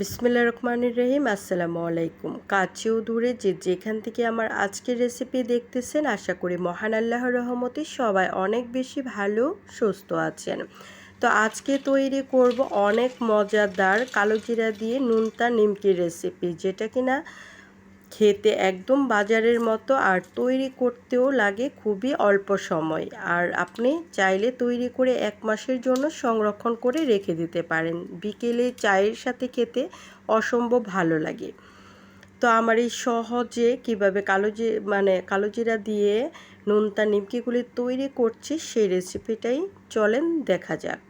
বিসমিল্লা রহমানুর রহিম, আসসালামু আলাইকুম। কাছেও দূরে যে যেখান থেকে আমার আজকের রেসিপি দেখতেছেন, আশা করি মহান আল্লাহ রহমতে সবাই অনেক বেশি ভালো, সুস্থ আছেন। তো আজকে তৈরি করব অনেক মজাদার কালো জিরা দিয়ে নুনতা নিমকি রেসিপি যেটা কিনা খেতে একদম বাজারের মতো আর তৈরি করতেও লাগে খুবই অল্প সময়। আর আপনি চাইলে তৈরি করে এক মাসের জন্য সংরক্ষণ করে রেখে দিতে পারেন। বিকেলে চায়ের সাথে খেতে অসম্ভব ভালো লাগে। তো আমার এই সহজে কীভাবে কালো জি মানে কালো জিরা দিয়ে নুনতা নিমকিগুলি তৈরি করছি সেই রেসিপিটাই চলেন দেখা যাক।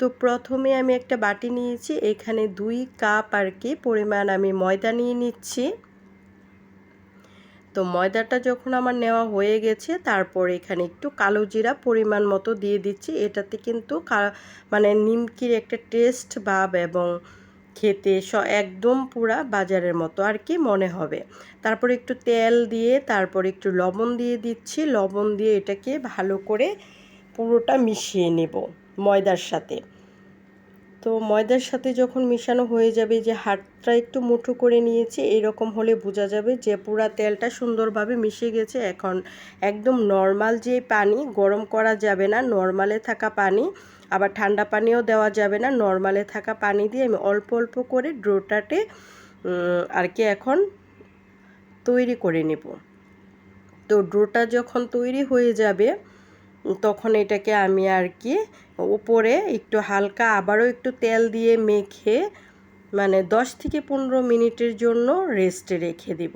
তো প্রথমে আমি একটা বাটি নিয়েছি। এখানে দুই কাপ আর কি পরিমাণ আমি ময়দা নিয়ে নিচ্ছি। তো ময়দাটা যখন আমার নেওয়া হয়ে গেছে, তারপর এখানে একটু কালো জিরা পরিমাণ মতো দিয়ে দিচ্ছি। এটাতে কিন্তু মানে নিমকির একটা টেস্ট ভাব এবং খেতে স, একদম পুরা বাজারের মতো আর কি মনে হবে। তারপর একটু তেল দিয়ে, তারপর একটু লবণ দিয়ে দিচ্ছি। লবণ দিয়ে এটাকে ভালো করে পুরোটা মিশিয়ে নেব ময়দার সাথে। তো ময়দার সাথে যখন মিশানো হয়ে যাবে যে হাতটা একটু মুঠো করে নিয়েছি, এরকম হলে বোঝা যাবে যে পুরা তেলটা সুন্দরভাবে মিশে গেছে। এখন একদম নর্মাল যে পানি, গরম করা যাবে না, নর্মালে থাকা পানি, আবার ঠান্ডা পানিও দেওয়া যাবে না, নর্মালে থাকা পানি দিয়ে আমি অল্প অল্প করে ড্রোটাতে আর কি এখন তৈরি করে নেব। তো ড্রোটা যখন তৈরি হয়ে যাবে তখন এটাকে আমি আর কি উপরে একটু হালকা আবারও একটু তেল দিয়ে মেখে মানে দশ থেকে পনেরো মিনিটের জন্য রেস্টে রেখে দেব।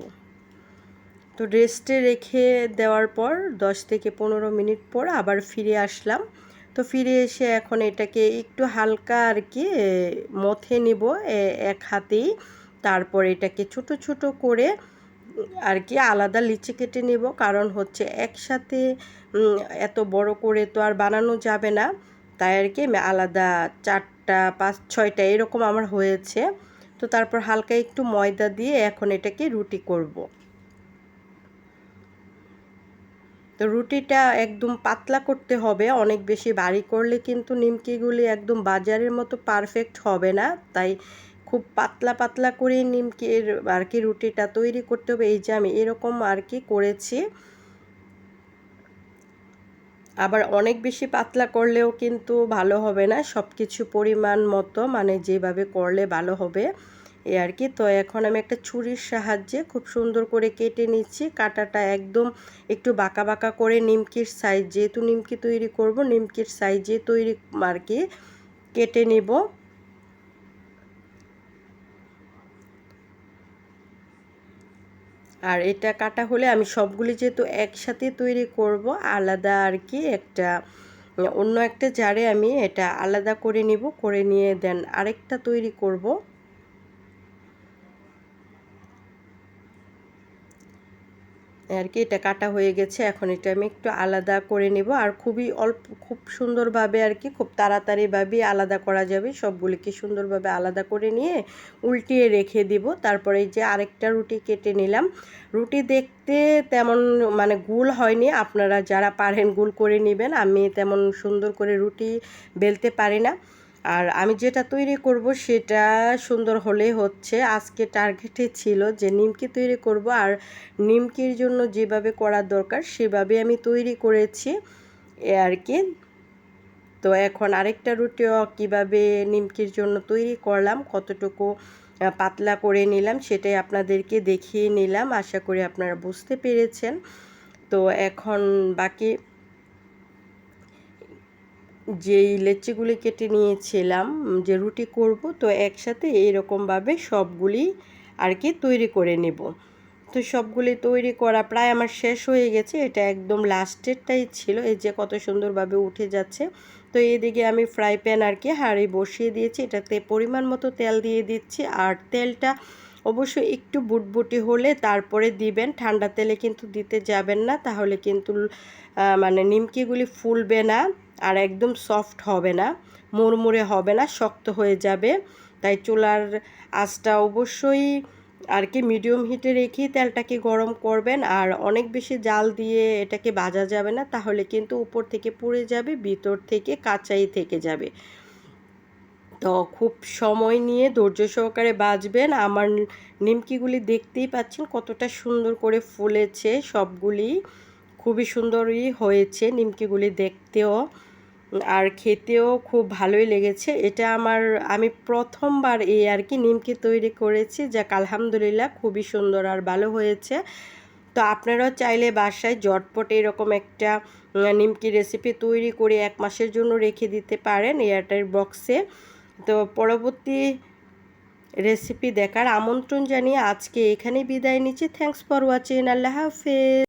তো রেস্টে রেখে দেওয়ার পর দশ থেকে পনেরো মিনিট পর আবার ফিরে আসলাম। তো ফিরে এসে এখন এটাকে একটু হালকা আর কি মথে নিব এক হাতেই। তারপর এটাকে ছোট ছোট করে আর কি আলাদা লিচি কেটে নেব। কারণ হচ্ছে একসাথে এত বড় করে তো আর বানানো যাবে না। তাই আর কি আলাদা চারটা, পাঁচ, ছয়টা এরকম আমার হয়েছে। তো তারপর হালকা একটু ময়দা দিয়ে এখন এটাকে রুটি করব। তো রুটিটা একদম পাতলা করতে হবে। অনেক বেশি বাড়ি করলে কিন্তু নিমকিগুলি একদম বাজারের মতো পারফেক্ট হবে না। তাই খুব পাতলা পাতলা করে নিমকির আর কি রুটিটা তৈরি করতে হবে। এই যে আমি এরকম আর কি করেছি। আবার অনেক বেশি পাতলা করলেও কিন্তু ভালো হবে না। সব কিছু পরিমাণ মতো মানে যেভাবে করলে ভালো হবে। এ আর কি। তো এখন আমি একটা ছুরির সাহায্যে খুব সুন্দর করে কেটে নিচ্ছি। কাটাটা একদম একটু বাঁকা বাঁকা করে নিমকির সাইজ, যেহেতু নিমকি তৈরি করব, নিমকির সাইজে তৈরি আর কি কেটে নিব। আর এটা কাটা হলে আমি সবগুলি যেহেতু একসাথে তৈরি করব, আলাদা আর কি একটা, অন্য একটা জারে আমি এটা আলাদা করে নিব, করে নিয়ে দেন আরেকটা তৈরি করব। আর কি, এটা কাটা হয়ে গেছে। এখন এটা আমি একটু আলাদা করে নেব। আর খুবই অল্প, খুব সুন্দরভাবে আর কি, খুব তাড়াতাড়িভাবে আলাদা করা যাবে। সবগুলিকে সুন্দরভাবে আলাদা করে নিয়ে উল্টিয়ে রেখে দিব। তারপরে যে আরেকটা রুটি কেটে নিলাম। রুটি দেখতে তেমন মানে গুল হয়নি। আপনারা যারা পারেন গুল করে নেবেন। আমি তেমন সুন্দর করে রুটি বেলতে পারি না। আর আমি যেটা তৈরি করব সেটা সুন্দর হলে হচ্ছে। আজকে টার্গেটে ছিল যে নিমকি তৈরি করব আর নিমকির জন্য যেভাবে করার দরকার সেভাবে আমি তৈরি করেছি এ আর কি। তো এখন আরেকটা রুটিও কীভাবে নিমকির জন্য তৈরি করলাম, কতটুকু পাতলা করে নিলাম সেটাই আপনাদেরকে দেখিয়ে নিলাম। আশা করি আপনারা বুঝতে পেরেছেন। তো এখন বাকি যেই লেচিগুলি কেটে নিয়েছিলাম, যে রুটি করব, তো একসাথে এইরকমভাবে সবগুলি আর কি তৈরি করে নেব। তো সবগুলি তৈরি করা প্রায় আমার শেষ হয়ে গেছে, এটা একদম লাস্টেরটাই ছিল, এই যে কত সুন্দরভাবে উঠে যাচ্ছে। তো এদিকে আমি ফ্রাই প্যান আর কি হাঁড়ি বসিয়ে দিয়েছি, এটাতে পরিমাণ মতো তেল দিয়ে দিচ্ছি, আর তেলটা অবশ্যই একটু বুটবুটি হলে তারপরে দিবেন, ঠান্ডা তেলে কিন্তু দিতে যাবেন না, তাহলে কিন্তু মানে নিমকিগুলি ফুলবে না। আর একদম সফট হবে না, মুড়মুড়ে হবে না, শক্ত হয়ে যাবে। তাই চুলার আঁচটা অবশ্যই আর কি মিডিয়াম হিটে রেখে তেলটাকে গরম করবেন। আর অনেক বেশি জাল দিয়ে এটাকে ভাজা যাবে না, তাহলে কিন্তু উপর থেকে পুড়ে যাবে, ভিতর থেকে কাঁচাই থেকে যাবে। তো খুব সময় নিয়ে ধৈর্য সহকারে বাজবেন আমার নিমকিগুলি দেখতেই পাচ্ছেন কতটা সুন্দর করে ফুলেছে সবগুলি। খুবই সুন্দরই হয়েছে নিমকিগুলি দেখতেও। আর খেতেও খুব ভালোই লেগেছে। এটা আমার, আমি প্রথমবার এই আর কি নিমকি তৈরি করেছি। যাক, আলহামদুলিল্লাহ খুবই সুন্দর আর ভালো হয়েছে। তো আপনারাও চাইলে বাসায় জটপট এরকম একটা নিমকি রেসিপি তৈরি করে এক মাসের জন্য রেখে দিতে পারেন এয়ারটাইট বক্সে তো পরবর্তী রেসিপি দেখার আমন্ত্রণ জানিয়ে আজকে এখানেই বিদায় নিচ্ছি। থ্যাংকস ফর ওয়াচিং আল্লাহ হাফেজ।